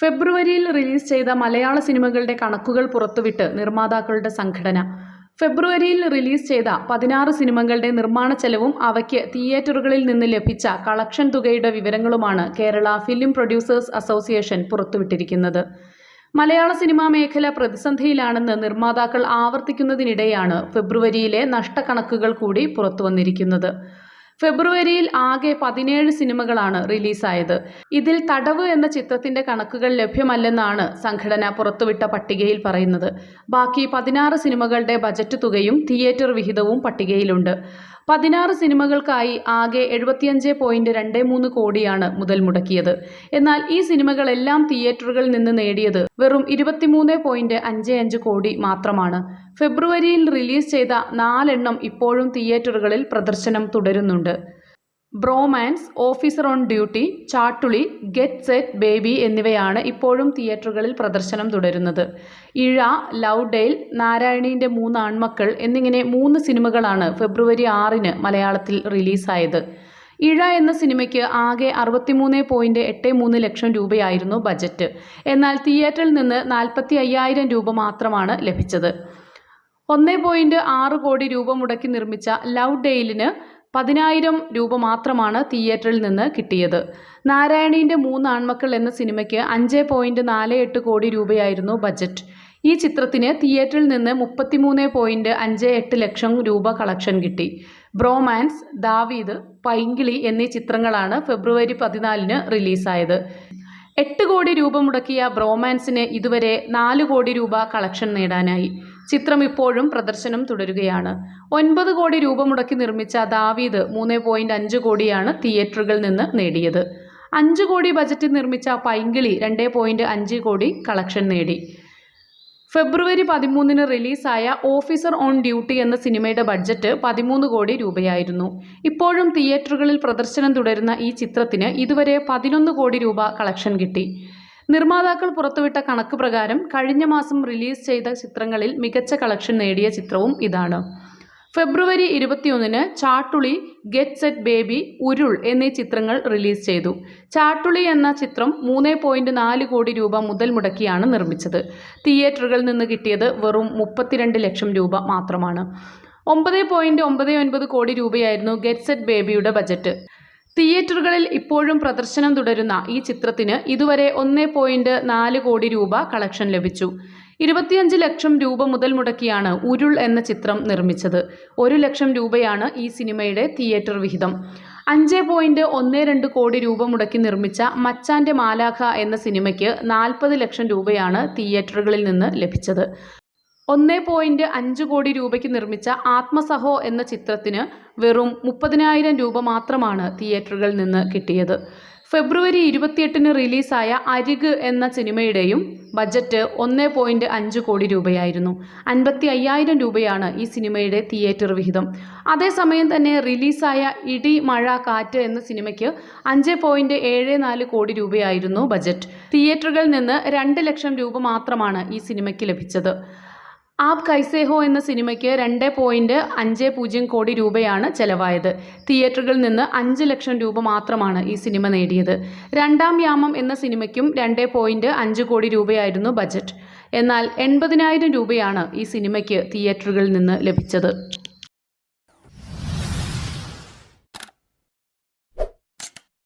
ഫെബ്രുവരിയിൽ റിലീസ് ചെയ്ത മലയാള സിനിമകളുടെ കണക്കുകൾ പുറത്തുവിട്ട് നിർമ്മാതാക്കളുടെ സംഘടന. ഫെബ്രുവരിയിൽ റിലീസ് ചെയ്ത പതിനാറ് സിനിമകളുടെ നിർമ്മാണ ചെലവും അവയ്ക്ക് തിയേറ്ററുകളിൽ നിന്ന് ലഭിച്ച കളക്ഷൻ തുകയുടെ വിവരങ്ങളുമാണ് കേരള ഫിലിം പ്രൊഡ്യൂസേഴ്സ് അസോസിയേഷൻ പുറത്തുവിട്ടിരിക്കുന്നത്. മലയാള സിനിമാ മേഖല പ്രതിസന്ധിയിലാണെന്ന് നിർമ്മാതാക്കൾ ആവർത്തിക്കുന്നതിനിടെയാണ് ഫെബ്രുവരിയിലെ നഷ്ടക്കണക്കുകൾ കൂടി പുറത്തുവന്നിരിക്കുന്നത്. ഫെബ്രുവരിയിൽ ആകെ പതിനേഴ് സിനിമകളാണ് റിലീസായത്. ഇതിൽ തടവ് എന്ന ചിത്രത്തിന്റെ കണക്കുകൾ ലഭ്യമല്ലെന്നാണ് സംഘടന പുറത്തുവിട്ട പട്ടികയിൽ പറയുന്നത്. ബാക്കി പതിനാറ് സിനിമകളുടെ ബജറ്റ് തുകയും തിയേറ്റർ വിഹിതവും പട്ടികയിലുണ്ട്. പതിനാറ് സിനിമകൾക്കായി ആകെ എഴുപത്തിയഞ്ച് പോയിന്റ് രണ്ട് മൂന്ന് കോടിയാണ് മുതൽ മുടക്കിയത്. എന്നാൽ ഈ സിനിമകളെല്ലാം തിയേറ്ററുകളിൽ നിന്ന് നേടിയത് വെറും ഇരുപത്തിമൂന്ന് പോയിന്റ് അഞ്ച് അഞ്ച് കോടി മാത്രമാണ്. ഫെബ്രുവരിയിൽ റിലീസ് ചെയ്ത നാലെണ്ണം ഇപ്പോഴും തിയേറ്ററുകളിൽ പ്രദർശനം തുടരുന്നുണ്ട്. Bromance officer on duty Chattuli get set baby എന്നിവയാണ് ഇപ്പോഴും തിയേറ്ററുകളിൽ പ്രദർശനം തുടരുന്നത്. ഇഴ ലവ് ഡെയിൽ നാരായണീന്റെ മൂന്ന് ആൺമക്കൾ എന്നിങ്ങനെ മൂന്ന് സിനിമകളാണ് ഫെബ്രുവരി ആറിന് മലയാളത്തിൽ റിലീസായത്. ഇഴ എന്ന സിനിമയ്ക്ക് ആകെ അറുപത്തിമൂന്ന് പോയിന്റ് എട്ട് മൂന്ന് ലക്ഷം രൂപയായിരുന്നു ബജറ്റ്. എന്നാൽ തിയേറ്ററിൽ നിന്ന് നാൽപ്പത്തി അയ്യായിരം രൂപ മാത്രമാണ് ലഭിച്ചത്. ഒന്ന് പോയിന്റ് ആറ് കോടി രൂപ മുടക്കി നിർമ്മിച്ച ലവ് ഡെയിലിന് പതിനായിരം രൂപ മാത്രമാണ് തിയേറ്ററിൽ നിന്ന് കിട്ടിയത്. നാരായണീന്റെ മൂന്ന് ആൺമക്കൾ എന്ന സിനിമയ്ക്ക് അഞ്ച് പോയിന്റ് നാല് എട്ട് കോടി രൂപയായിരുന്നു ബജറ്റ്. ഈ ചിത്രത്തിന് തിയേറ്ററിൽ നിന്ന് മുപ്പത്തിമൂന്ന് പോയിന്റ് അഞ്ച് എട്ട് ലക്ഷം രൂപ കളക്ഷൻ കിട്ടി. ബ്രോമാൻസ് ദാവീദ് പൈങ്കിളി എന്നീ ചിത്രങ്ങളാണ് ഫെബ്രുവരി പതിനാലിന് റിലീസായത്. എട്ട് കോടി രൂപ മുടക്കിയ ബ്രോമാൻസിന് ഇതുവരെ നാല് കോടി രൂപ കളക്ഷൻ നേടാനായി. ചിത്രം ഇപ്പോഴും പ്രദർശനം തുടരുകയാണ്. ഒൻപത് കോടി രൂപ മുടക്കി നിർമ്മിച്ച ദാവീദ് മൂന്ന് പോയിന്റ് അഞ്ച് കോടിയാണ് തിയേറ്ററുകളിൽ നിന്ന് നേടിയത്. അഞ്ച് കോടി ബജറ്റിൽ നിർമ്മിച്ച പൈങ്കിളി രണ്ട് പോയിന്റ് അഞ്ച് കോടി കളക്ഷൻ നേടി. ഫെബ്രുവരി പതിമൂന്നിന് റിലീസായ ഓഫീസർ ഓൺ ഡ്യൂട്ടി എന്ന സിനിമയുടെ ബഡ്ജറ്റ് പതിമൂന്ന് കോടി രൂപയായിരുന്നു. ഇപ്പോഴും തിയേറ്ററുകളിൽ പ്രദർശനം തുടരുന്ന ഈ ചിത്രത്തിന് ഇതുവരെ പതിനൊന്ന് കോടി രൂപ കളക്ഷൻ കിട്ടി. നിർമ്മാതാക്കൾ പുറത്തുവിട്ട കണക്ക് പ്രകാരം കഴിഞ്ഞ മാസം റിലീസ് ചെയ്ത ചിത്രങ്ങളിൽ മികച്ച കളക്ഷൻ നേടിയ ചിത്രവും ഇതാണ്. ഫെബ്രുവരി ഇരുപത്തിയൊന്നിന് ചാട്ടുളി ഗെറ്റ് സെറ്റ് ബേബി ഉരുൾ എന്നീ ചിത്രങ്ങൾ റിലീസ് ചെയ്തു. ചാട്ടുളി എന്ന ചിത്രം മൂന്ന് പോയിന്റ് നാല് കോടി രൂപ മുതൽ മുടക്കിയാണ് നിർമ്മിച്ചത്. തിയേറ്ററുകളിൽ നിന്ന് കിട്ടിയത് വെറും മുപ്പത്തിരണ്ട് ലക്ഷം രൂപ മാത്രമാണ്. ഒമ്പത് പോയിന്റ് ഒമ്പത് ഒൻപത് കോടി രൂപയായിരുന്നു ഗെറ്റ് സെറ്റ് ബേബിയുടെ ബജറ്റ്. തിയേറ്ററുകളിൽ ഇപ്പോഴും പ്രദർശനം തുടരുന്ന ഈ ചിത്രത്തിന് ഇതുവരെ ഒന്നേ പോയിന്റ് നാല് കോടി രൂപ കളക്ഷൻ ലഭിച്ചു. ഇരുപത്തിയഞ്ച് ലക്ഷം രൂപ മുതൽ മുടക്കിയാണ് ഉരുൾ എന്ന ചിത്രം നിർമ്മിച്ചത്. ഒരു ലക്ഷം രൂപയാണ് ഈ സിനിമയുടെ തിയേറ്റർ വിഹിതം. അഞ്ച് പോയിന്റ് ഒന്ന് രണ്ട് കോടി രൂപ മുടക്കി നിർമ്മിച്ച മച്ചാന്റെ മാലാഖ എന്ന സിനിമയ്ക്ക് നാൽപ്പത് ലക്ഷം രൂപയാണ് തിയേറ്ററുകളിൽ നിന്ന് ലഭിച്ചത്. ഒന്ന് പോയിന്റ് അഞ്ച് കോടി രൂപയ്ക്ക് നിർമ്മിച്ച ആത്മസഹോ എന്ന ചിത്രത്തിന് വെറും മുപ്പതിനായിരം രൂപ മാത്രമാണ് തിയേറ്ററുകളിൽ നിന്ന് കിട്ടിയത്. ഫെബ്രുവരി ഇരുപത്തിയെട്ടിന് റിലീസായ അരിക് എന്ന സിനിമയുടെയും ബജറ്റ് ഒന്ന് പോയിന്റ് അഞ്ച് കോടി രൂപയായിരുന്നു. അൻപത്തി അയ്യായിരം രൂപയാണ് ഈ സിനിമയുടെ തിയേറ്റർ വിഹിതം. അതേസമയം തന്നെ റിലീസായ ഇടി മഴ കാറ്റ് എന്ന സിനിമയ്ക്ക് അഞ്ച് പോയിന്റ് ഏഴ് നാല് കോടി രൂപയായിരുന്നു ബജറ്റ്. തിയേറ്ററുകളിൽ നിന്ന് രണ്ട് ലക്ഷം രൂപ മാത്രമാണ് ഈ സിനിമയ്ക്ക് ലഭിച്ചത്. ആപ് കൈസേ ഹോ എന്ന സിനിമയ്ക്ക് രണ്ട് പോയിന്റ് അഞ്ച് പൂജ്യം കോടി രൂപയാണ് ചെലവായത്. തിയേറ്ററുകളിൽ നിന്ന് അഞ്ച് ലക്ഷം രൂപ മാത്രമാണ് ഈ സിനിമ നേടിയത്. രണ്ടാം യാമം എന്ന സിനിമയ്ക്കും രണ്ട് പോയിന്റ് അഞ്ച് കോടി രൂപയായിരുന്നു ബജറ്റ്. എന്നാൽ എൺപതിനായിരം രൂപയാണ് ഈ സിനിമയ്ക്ക് തിയേറ്ററുകളിൽ നിന്ന് ലഭിച്ചത്.